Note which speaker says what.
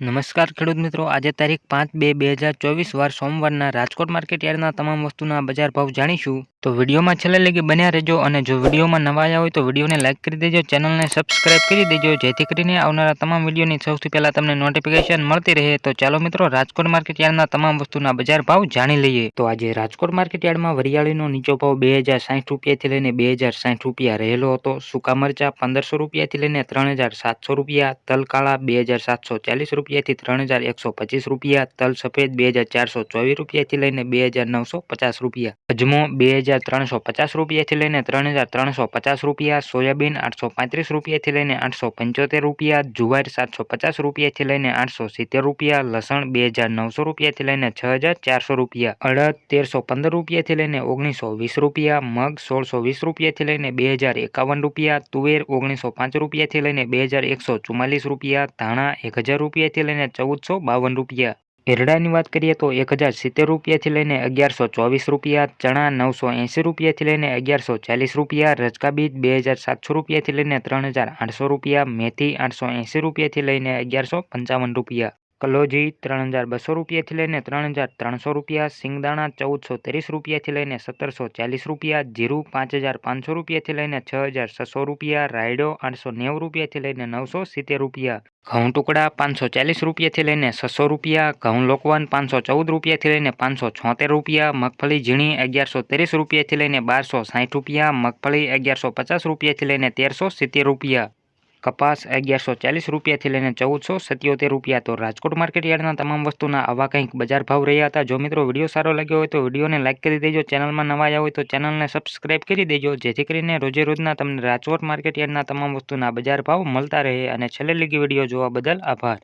Speaker 1: નમસ્કાર ખેડૂત મિત્રો, આજે તારીખ પાંચ બે બે હજાર ચોવીસ, વાર સોમવારના રાજકોટ માર્કેટ યાર્ડના તમામ વસ્તુના બજાર ભાવ જાણીશું. તો વિડીયોમાં છેલ્લે લગી બન્યા રહેજો અને જો વિડીયોમાં નવા આવ્યા હોય તો વિડીયોને લાઇક કરી દેજો, ચેનલને સબસ્ક્રાઇબ કરી દેજો, જેથી કરીને આવનારા તમામ વિડીયોની સૌથી પહેલાં તમને નોટિફિકેશન મળતી રહે. તો ચાલો મિત્રો, રાજકોટ માર્કેટ યાર્ડના તમામ વસ્તુના બજાર ભાવ જાણી લઈએ. તો આજે રાજકોટ માર્કેટ યાર્ડમાં વરિયાળીનો નીચો ભાવ બે હજાર સાઠ રૂપિયાથી લઈને બે હજાર સાઠ રૂપિયા રહેલો હતો. સૂકા મરચા પંદરસો રૂપિયાથી લઈને ત્રણ હજાર સાતસો રૂપિયા, તલ કાળા બે હજાર સાતસો ચાલીસ રૂપિયાથી ત્રણ હજાર એકસો પચીસ રૂપિયા, તલ સફેદ બે હજાર ચારસો ચોવીસ રૂપિયાથી લઈને બે હજાર નવસો પચાસ રૂપિયા, અજમો બે હજાર ત્રણસો પચાસ રૂપિયાથી લઈને ત્રણ હજાર ત્રણસો પચાસ રૂપિયા, સોયાબીન આઠસો પાંત્રીસ રૂપિયાથી લઈને આઠસો પંચોતેર રૂપિયા, જુવાર સાતસો પચાસ રૂપિયાથી લઈને આઠસો સિત્તેર રૂપિયા, લસણ બે હજાર નવસો રૂપિયાથી લઈને છ હજાર ચારસો રૂપિયા, અડદ તેરસો પંદર રૂપિયાથી લઈને ઓગણીસો વીસ રૂપિયા, મગ સોળસો વીસ રૂપિયાથી લઈને બે હજાર એકાવન રૂપિયા, તુવેર ઓગણીસો પાંચ રૂપિયાથી લઈને બે હજાર એકસો ચુમ્માલીસ રૂપિયા, ધાણા એક હજાર રૂપિયાથી લઈને ચૌદસો બાવન રૂપિયા. એરડાની વાત કરીએ તો એક હજાર સિત્તેર રૂપિયાથી લઈને અગિયારસો ચોવીસ રૂપિયા, ચણા નવસો એંસી રૂપિયાથી લઈને અગિયારસો ચાલીસ રૂપિયા, રજકા બીજ બે હજાર સાતસો રૂપિયાથી લઈને ત્રણ હજાર આઠસો રૂપિયા, મેથી આઠસો એંસી રૂપિયાથી લઈને અગિયારસો પંચાવન રૂપિયા. કલોજી ત્રણ હજાર બસો રૂપિયાથી લઈને ત્રણ હજાર ત્રણસો રૂપિયા, સિંગદાણા ચૌદસો ત્રીસ રૂપિયાથી લઈને સત્તરસો ચાલીસ રૂપિયા, જીરું પાંચ હજાર પાંચસો રૂપિયાથી લઈને છ હજાર છસો રૂપિયા, રાયડો આઠસો નેવું રૂપિયાથી લઈને નવસો સિત્તેર રૂપિયા, ઘઉં ટુકડા પાંચસો ચાલીસ રૂપિયાથી લઈને છસો રૂપિયા, ઘઉં લોકવાન પાંચસો ચૌદ રૂપિયાથી લઈને પાંચસો છોતેર રૂપિયા, મગફળી ઝીણી અગિયારસો ત્રીસ રૂપિયાથી લઈને બારસો સાઠ રૂપિયા, મગફળી અગિયારસો પચાસ રૂપિયાથી લઈને તેરસો સિત્તેર રૂપિયા કપાસ અગિયારસો ચાલીસ રૂપિયાથી લઈને ચૌદસો, સત્યોતેર રૂપિયા તો રાજકોટ માર્કેટ યાર્ડના તમામ વસ્તુના આવા કંઈક બજાર ભાવ રહ્યા હતા. જો મિત્રો વીડિયો સારો લાગ્યો હોય તો વિડીયોને લાઇક કરી દેજો, ચેનલમાં નવા આવ્યા હોય તો ચેનલને સબસ્ક્રાઇબ કરી દેજો, જેથી કરીને રોજે રોજના તમને રાજકોટ માર્કેટ યાર્ડના તમામ વસ્તુના બજાર ભાવ મળતા રહે. અને છેલ્લે લીગી વીડિયો જોવા બદલ આભાર.